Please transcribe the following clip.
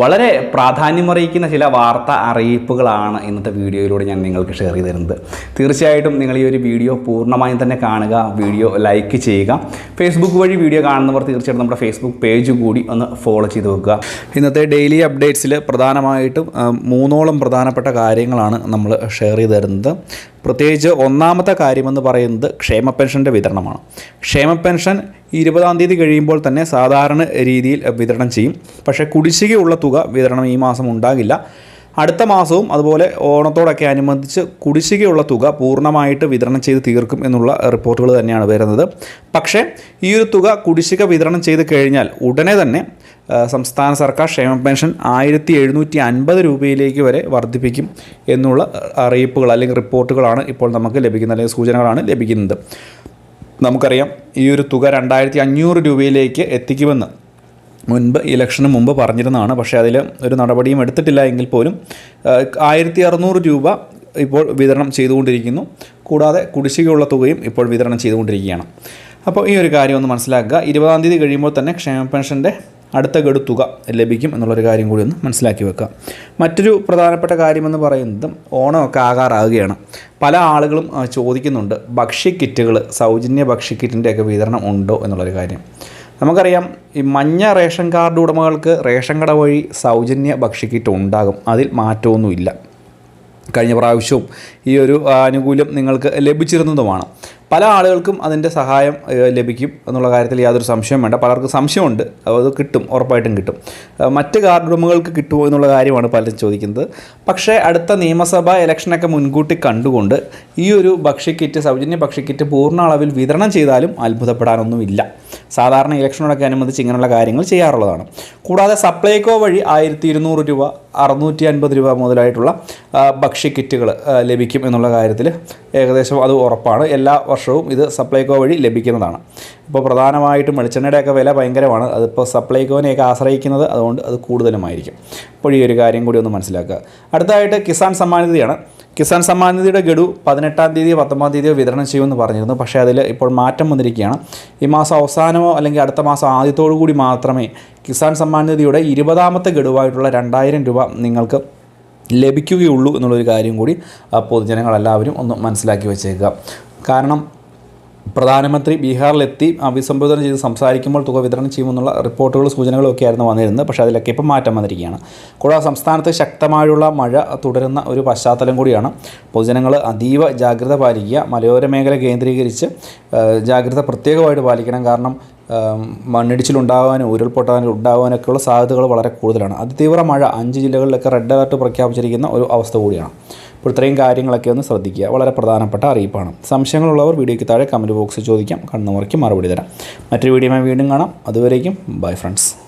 വളരെ പ്രാധാന്യമറിയിക്കുന്ന ചില വാർത്ത അറിയിപ്പുകളാണ് ഇന്നത്തെ വീഡിയോയിലൂടെ ഞാൻ നിങ്ങൾക്ക് ഷെയർ ചെയ്ത് തരുന്നത്. തീർച്ചയായിട്ടും നിങ്ങൾ ഈ ഒരു വീഡിയോ പൂർണമായും തന്നെ കാണുക വീഡിയോ ലൈക്ക് ചെയ്യുക. ഫേസ്ബുക്ക് വഴി വീഡിയോ കാണുന്നവർ തീർച്ചയായിട്ടും നമ്മുടെ ഫേസ്ബുക്ക് പേജ് കൂടി ഒന്ന് ഫോളോ ചെയ്ത് വെക്കുക. ഇന്നത്തെ ഡെയിലി അപ്ഡേറ്റ്സിൽ പ്രധാനമായിട്ടും മൂന്നോളം പ്രധാനപ്പെട്ട കാര്യങ്ങളാണ് നമ്മൾ ഷെയർ ചെയ്ത് തരുന്നത്. പ്രത്യേകിച്ച് ഒന്നാമത്തെ കാര്യമെന്ന് പറയുന്നത് ക്ഷേമ പെൻഷന്റെ വിതരണമാണ്. ക്ഷേമ പെൻഷൻ ഇരുപതാം തീയതി കഴിയുമ്പോൾ തന്നെ സാധാരണ രീതിയിൽ വിതരണം ചെയ്യും. പക്ഷേ കുടിശ്ശികയുള്ള തുക വിതരണം ഈ മാസം ഉണ്ടാകില്ല. അടുത്ത മാസവും അതുപോലെ ഓണത്തോടൊക്കെ അനുബന്ധിച്ച് കുടിശ്ശികയുള്ള തുക പൂർണമായിട്ട് വിതരണം ചെയ്ത് തീർക്കും എന്നുള്ള റിപ്പോർട്ടുകൾ തന്നെയാണ് വരുന്നത്. പക്ഷേ ഈ ഒരു തുക കുടിശ്ശിക വിതരണം ചെയ്ത് കഴിഞ്ഞാൽ ഉടനെ തന്നെ സംസ്ഥാന സർക്കാർ ക്ഷേമ പെൻഷൻ ആയിരത്തി എഴുന്നൂറ്റി അൻപത് രൂപയിലേക്ക് വരെ വർദ്ധിപ്പിക്കും എന്നുള്ള അറിയിപ്പുകൾ അല്ലെങ്കിൽ റിപ്പോർട്ടുകളാണ് ഇപ്പോൾ നമുക്ക് ലഭിക്കുന്നത് അല്ലെങ്കിൽ സൂചനകളാണ് ലഭിക്കുന്നത്. നമുക്കറിയാം ഈ ഒരു തുക രണ്ടായിരത്തി അഞ്ഞൂറ് രൂപയിലേക്ക് എത്തിക്കുമെന്ന് മുൻപ് ഇലക്ഷന് മുമ്പ് പറഞ്ഞിരുന്നതാണ്. പക്ഷേ അതിൽ ഒരു നടപടിയും എടുത്തിട്ടില്ല എങ്കിൽ പോലും ആയിരത്തി അറുന്നൂറ് രൂപ ഇപ്പോൾ വിതരണം ചെയ്തുകൊണ്ടിരിക്കുന്നു. കൂടാതെ കുടിശ്ശികയുള്ള തുകയും ഇപ്പോൾ വിതരണം ചെയ്തുകൊണ്ടിരിക്കുകയാണ്. അപ്പോൾ ഈ ഒരു കാര്യം ഒന്ന് മനസ്സിലാക്കുക. ഇരുപതാം തീയതി കഴിയുമ്പോൾ തന്നെ ക്ഷേമ പെൻഷന്റെ അടുത്ത ഗഡു തുക ലഭിക്കും എന്നുള്ളൊരു കാര്യം കൂടി ഒന്ന് മനസ്സിലാക്കി വെക്കുക. മറ്റൊരു പ്രധാനപ്പെട്ട കാര്യമെന്ന് പറയുന്നത് ഓണമൊക്കെ ആകാറാകുകയാണ്. പല ആളുകളും ചോദിക്കുന്നുണ്ട് ഭക്ഷ്യക്കിറ്റുകൾ സൗജന്യ ഭക്ഷ്യക്കിറ്റിന്റെയൊക്കെ വിതരണം ഉണ്ടോ എന്നുള്ളൊരു കാര്യം. നമുക്കറിയാം ഈ മഞ്ഞ റേഷൻ കാർഡ് ഉടമകൾക്ക് റേഷൻ കട വഴി സൗജന്യ ഭക്ഷ്യക്കിറ്റ് ഉണ്ടാകും. അതിൽ മാറ്റമൊന്നുമില്ല. കഴിഞ്ഞ പ്രാവശ്യവും ഈ ഒരു ആനുകൂല്യം നിങ്ങൾക്ക് ലഭിച്ചിരുന്നതുമാണ്. പല ആളുകൾക്കും അതിന്റെ സഹായം ലഭിക്കും എന്നുള്ള കാര്യത്തിൽ യാതൊരു സംശയം വേണ്ട. പലർക്കും സംശയമുണ്ട്. അത് കിട്ടും ഉറപ്പായിട്ടും കിട്ടും. മറ്റ് കാർഡ് ഉടമകൾക്ക് കിട്ടുമോ എന്നുള്ള കാര്യമാണ് പലരും ചോദിക്കുന്നത്. പക്ഷേ അടുത്ത നിയമസഭാ ഇലക്ഷനൊക്കെ മുൻകൂട്ടി കണ്ടുകൊണ്ട് ഈ ഒരു ഭക്ഷ്യക്കിറ്റ് സൗജന്യ ഭക്ഷ്യക്കിറ്റ് പൂർണ അളവിൽ വിതരണം ചെയ്താലും അത്ഭുതപ്പെടാനൊന്നുമില്ല. സാധാരണ ഇലക്ഷനോടൊക്കെ അനുബന്ധിച്ച് ഇങ്ങനെയുള്ള കാര്യങ്ങൾ ചെയ്യാറുള്ളതാണ്. കൂടാതെ സപ്ലൈകോ വഴി ആയിരത്തി ഇരുന്നൂറ് രൂപ അറുന്നൂറ്റി അൻപത് രൂപ മുതലായിട്ടുള്ള ഭക്ഷ്യക്കിറ്റുകൾ ലഭിക്കും എന്നുള്ള കാര്യത്തിൽ ഏകദേശം അത് ഉറപ്പാണ്. എല്ലാ വർഷവും ഇത് സപ്ലൈകോ വഴി ലഭിക്കുന്നതാണ്. ഇപ്പോൾ പ്രധാനമായിട്ടും വെളിച്ചെണ്ണയുടെയൊക്കെ വില ഭയങ്കരമാണ്. അതിപ്പോൾ സപ്ലൈകോനെയൊക്കെ ആശ്രയിക്കുന്നത് അതുകൊണ്ട് അത് കൂടുതലുമായിരിക്കും. അപ്പോൾ ഈ ഒരു കാര്യം കൂടി ഒന്ന് മനസ്സിലാക്കുക. അടുത്തതായിട്ട് കിസാൻ സമ്മാൻ നിധിയാണ്. കിസാൻ സമ്മാൻ ഗഡു പതിനെട്ടാം തീയതിയോ പത്തൊമ്പതാം തീയതിയോ വിതരണം ചെയ്യുമെന്ന് പറഞ്ഞിരുന്നു. പക്ഷേ അതിൽ ഇപ്പോൾ മാറ്റം വന്നിരിക്കുകയാണ്. ഈ മാസം അവസാനമോ അല്ലെങ്കിൽ അടുത്ത മാസം ആദ്യത്തോടു കൂടി മാത്രമേ കിസാൻ സമ്മാൻ ഇരുപതാമത്തെ ഗഡുവായിട്ടുള്ള രണ്ടായിരം രൂപ നിങ്ങൾക്ക് ലഭിക്കുകയുള്ളൂ എന്നുള്ളൊരു കാര്യം കൂടി പൊതുജനങ്ങളെല്ലാവരും ഒന്ന് മനസ്സിലാക്കി വെച്ചേക്കുക. കാരണം പ്രധാനമന്ത്രി ബീഹാറിലെത്തി അഭിസംബോധന ചെയ്ത് സംസാരിക്കുമ്പോൾ തുക വിതരണം ചെയ്യുമെന്നുള്ള റിപ്പോർട്ടുകൾ സൂചനകളും ഒക്കെ ആയിരുന്നു വന്നിരുന്നത്. പക്ഷേ അതിലൊക്കെ ഇപ്പം മാറ്റം വന്നിരിക്കുകയാണ്. കൂടാതെ സംസ്ഥാനത്ത് ശക്തമായുള്ള മഴ തുടരുന്ന ഒരു പശ്ചാത്തലം കൂടിയാണ്. പൊതുജനങ്ങൾ അതീവ ജാഗ്രത പാലിക്കുക മലയോര മേഖല കേന്ദ്രീകരിച്ച് ജാഗ്രത പ്രത്യേകമായിട്ട് പാലിക്കണം. കാരണം മണ്ണിടിച്ചിലുണ്ടാകാനും ഉരുൾപൊട്ടാനും ഉണ്ടാകാനൊക്കെയുള്ള സാധ്യതകൾ വളരെ കൂടുതലാണ്. അതിതീവ്ര മഴ അഞ്ച് ജില്ലകളിലൊക്കെ റെഡ് അലർട്ട് പ്രഖ്യാപിച്ചിരിക്കുന്ന ഒരു അവസ്ഥ കൂടിയാണ്. അപ്പോൾ ഇത്രയും കാര്യങ്ങളൊക്കെ ഒന്ന് ശ്രദ്ധിക്കുക. വളരെ പ്രധാനപ്പെട്ട അറിയിപ്പാണ്. സംശയങ്ങളുള്ളവർ വീഡിയോയ്ക്ക് താഴെ കമന്റ് ബോക്സിൽ ചോദിക്കാം. കണ്ണുമുറയ്ക്ക് മറുപടി തരാം. മറ്റൊരു വീഡിയോയുമായി വീണ്ടും കാണാം. അതുവരേക്കും ബൈ ഫ്രണ്ട്സ്